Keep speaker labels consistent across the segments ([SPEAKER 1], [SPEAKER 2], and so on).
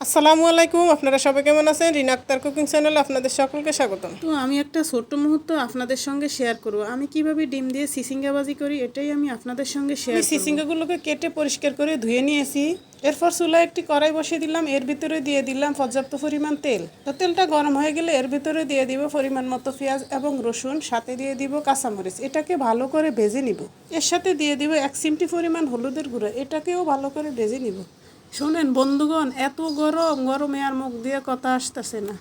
[SPEAKER 1] আসসালামু আলাইকুম আপনারা সবাই কেমন আছেন? রিনা আক্তার কুকিং চ্যানেলে আপনাদের সকলকে স্বাগতম।
[SPEAKER 2] তো আমি একটা ছোট্ট মুহূর্ত আপনাদের সঙ্গে শেয়ার করব। আমি কীভাবে ডিম দিয়ে সিসিঙ্গাবাজি করি এটাই আমি আপনাদের সঙ্গে শেয়ার
[SPEAKER 1] আমি সিসিঙ্গাগুলোকে কেটে পরিষ্কার করে ধুয়ে নিয়েছি। এরপর চুলায় একটি কড়াই বসিয়ে দিলাম। এর ভিতরে দিয়ে দিলাম পর্যাপ্ত পরিমাণ তেল। তো তেলটা গরম হয়ে গেলে এর ভিতরে দিয়ে দিব পরিমাণ মতো পেঁয়াজ এবং রসুন। সাথে দিয়ে দিব কাঁচামরিচ। এটাকে ভালো করে ভেজে নিব। এর সাথে দিয়ে দিব এক চিমটি পরিমাণ হলুদের গুঁড়ো। এটাকেও ভালো করে ভেজে নিব।
[SPEAKER 2] শোনেন বন্ধুগণ, এত গরম, গরমে আর মুখ দিয়ে কথা আসতেছে না।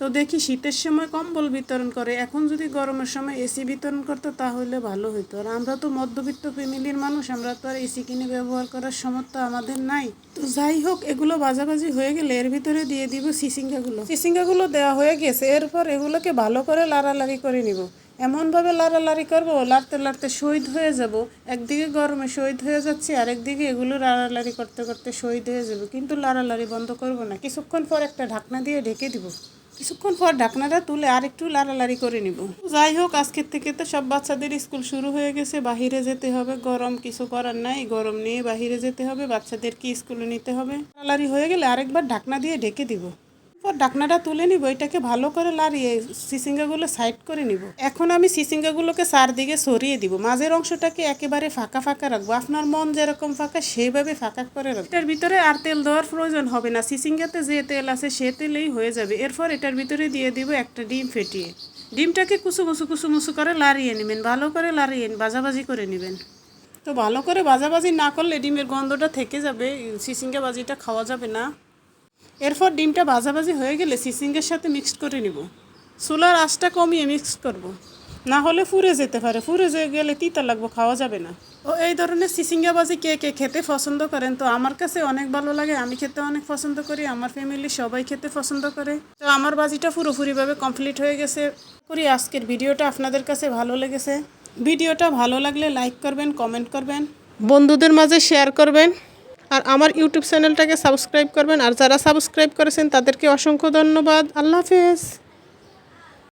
[SPEAKER 2] তো দেখি শীতের সময় কম্বল বিতরণ করে। এখন যদি গরমের সময় এসি বিতরণ করতো তাহলে ভালো হতো আর আমরা তো মধ্যবিত্ত ফ্যামিলির মানুষ, আমরা তো আর এসি কিনে ব্যবহার করার সামর্থ্য আমাদের নাই। তো যাই হোক, এগুলো বাজাবাজি হয়ে গেলে এর ভিতরে দিয়ে দিব সিসিঙ্গাগুলো।
[SPEAKER 1] চিচিঙ্গাগুলো দেওয়া হয়ে গেছে, এরপর এগুলোকে ভালো করে লাড়ালাড়ি করে নিব। এমনভাবে লাড়ালাড়ি করব, লাড়তে লাড়তে শহীদ হয়ে যাব। একদিকে গরমে শহীদ হয়ে যাচ্ছে আর একদিকে এগুলো লাড়ালাড়ি করতে করতে শহীদ হয়ে যাব। কিন্তু লাড়ালাড়ি বন্ধ করব না। কিছুক্ষণ পর একটা ঢাকনা দিয়ে ঢেকে দিব। কিছুক্ষণ পর ঢাকনাটা তুলে আর একটু লাড়ালাড়ি করে নিব। যাই হোক, আজকের থেকে তো সব বাচ্চাদের স্কুল শুরু হয়ে গেছে। বাহিরে যেতে হবে। গরম কিছু করার নাই। গরম নিয়ে বাহিরে যেতে হবে। বাচ্চাদেরকে স্কুলে নিতে হবে? লাড়ালাড়ি হয়ে গেলে আরেকবার ঢাকনা দিয়ে ঢেকে দিব। পর ডাকনাটা তুলে নিব, এটাকে ভালো করে লাড়িয়ে সিসিঙ্গাগুলো সাইড করে নিব। এখন আমি সিসিঙ্গাগুলোকে চারদিকে সরিয়ে দিব। মাঝের অংশটাকে একেবারে ফাঁকা ফাঁকা রাখব। আপনার মন যেরকম ফাঁকা সেইভাবে ফাঁকা করে রাখব। এটার ভিতরে আর তেল দেওয়ার প্রয়োজন হবে না। সিসিঙ্গাতে যে তেল আছে, সে তেলেই হয়ে যাবে। এরপর এটার ভিতরে দিয়ে দিব একটা ডিম ফেটিয়ে। ডিমটাকে কুচু কুচু কুচু মুচু করে লাড়িয়ে নেবেন। ভালো করে লাড়িয়ে বাজাবাজি করে নেবেন। তো ভালো করে বাজাবাজি না করলে ডিমের গন্ধটা থেকে যাবে। সিসিঙ্গা বাজিটা খাওয়া যাবে না। এরপর ডিমটা ভাজাভাজি হয়ে গেলে সিসিঙ্গের সাথে মিক্সড করে নিব। চুলার আঁচটা কমিয়ে মিক্স করব। না হলে ফুরে যেতে পারে। ফুরে যে গেলে তিতা লাগবো, খাওয়া যাবে না। ও, এই ধরনের সিসিঙ্গা বাজি কে কে খেতে পছন্দ করেন? তো আমার কাছে অনেক ভালো লাগে। আমি খেতে অনেক পছন্দ করি। আমার ফ্যামিলি সবাই খেতে পছন্দ করে। তো আমার বাজিটা পুরোপুরিভাবে কমপ্লিট হয়ে গেছে। করি, আজকের ভিডিওটা আপনাদের কাছে ভালো লেগেছে। ভিডিওটা ভালো লাগলে লাইক করবেন কমেন্ট করবেন। বন্ধুদের মাঝে শেয়ার করবেন। আর আমার ইউটিউব চ্যানেলটাকে সাবস্ক্রাইব করবেন। আর যারা সাবস্ক্রাইব করেছেন, তাদেরকে অসংখ্য ধন্যবাদ। আল্লাহ হাফেজ।